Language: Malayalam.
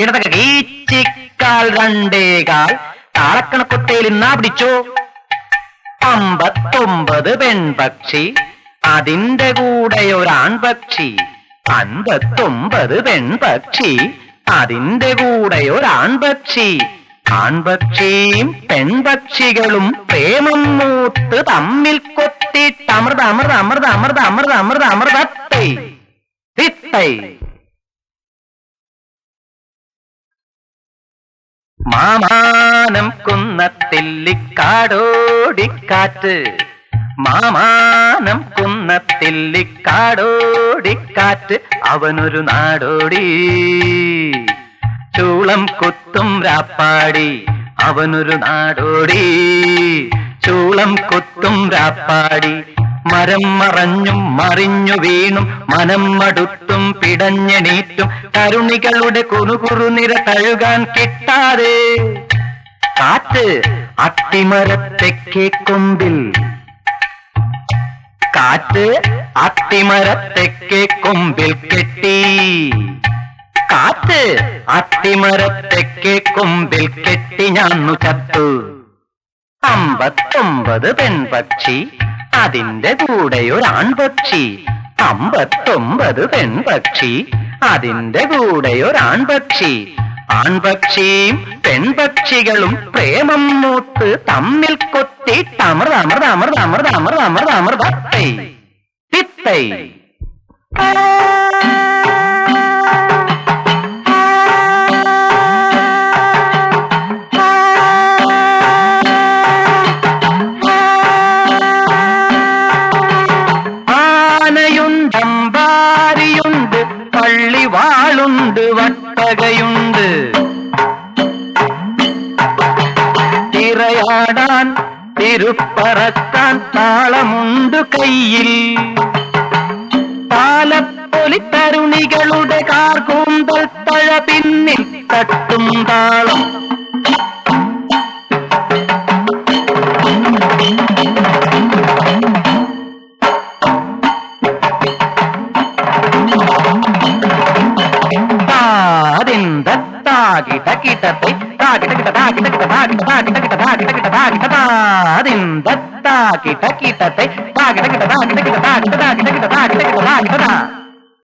കിടത്തക്ക കീച്ചിക്കാൽ രണ്ടേകാൽ താളക്കണക്കൊട്ടയിൽ ഇന്നാ പിടിച്ചോ? അമ്പത്തൊമ്പത് പെൺപക്ഷി. അതിന്റെ കൂടെ ഒരാൺപക്ഷി. അൻപത്തൊമ്പത് പെൺപക്ഷി. അതിന്റെ കൂടെ ഒരാൺപക്ഷി. ആൺപക്ഷിയും പെൺപക്ഷികളും പ്രേമം മൂത്ത് തമ്മിൽ കൊത്തിട്ട് അമൃത അമൃത അമൃത അമൃത അമൃത അമൃത അമൃതത്തൈ തിത്തൈ. മാമാനം കുന്നത്തില്ലിക്കാടോടിക്കാറ്റ് മാമാനം കുന്നത്തില്ലിക്കാടോടിക്കാറ്റ് അവനൊരു നാടോടി. ചൂളം കൊത്തും രാപ്പാടി അവനൊരു നാടോടി. ചൂളം കൊത്തും രാപ്പാടി മരം മറഞ്ഞും മറിഞ്ഞു വീണും മനം മടുത്തും പിടഞ്ഞെണീറ്റും കരുണികളുടെ കുറുകുറു നിര തഴുകാൻ കിട്ടാതെ. കാറ്റ് അട്ടിമരത്തെ കൊമ്പിൽ കാറ്റ് അത്തിമരത്തെക്കേ കൊമ്പിൽ കെട്ടി. കാറ്റ് അത്തിമരത്തെക്കേ കൊമ്പിൽ കെട്ടി ഞാന്നു ചത്തു. അമ്പത്തൊമ്പത് പെൺപക്ഷി അതിന്റെ കൂടെ ഒരു ആൺപക്ഷി അമ്പത്തൊമ്പത് പെൺപക്ഷി അതിന്റെ കൂടെ ഒരു ആൺപക്ഷി ആൺപക്ഷിയും പെൺപക്ഷികളും പ്രേമം മൂത്ത് തമ്മിൽ കൊത്തി അമൃത അമൃത അമൃത അമൃത അമൃത അമൃത അമൃതത്തൈ തിത്തൈ ആനയുണ്ടമ്പാരിയുണ്ട് പള്ളിവാളുണ്ട് വട്ടകയുണ്ട് തിറയാടാൻ തിരുപ്പറക്കാൻ താളമുണ്ട് കയ്യിൽ താലപ്പൊലി തരുണികളുടെ കാർകൂന്തൽ തഴ പിന്നിൽ തട്ടും താളം తాగిట కిట తాగిట కిట తాగిట కిట తాగిట తాగిట కిట తాగిట కిట తాగిట తాదింద తాగిట కిట తాగిట కిట తాగిట కిట తాగిట కిట తాగిట కిట తాగిట కిట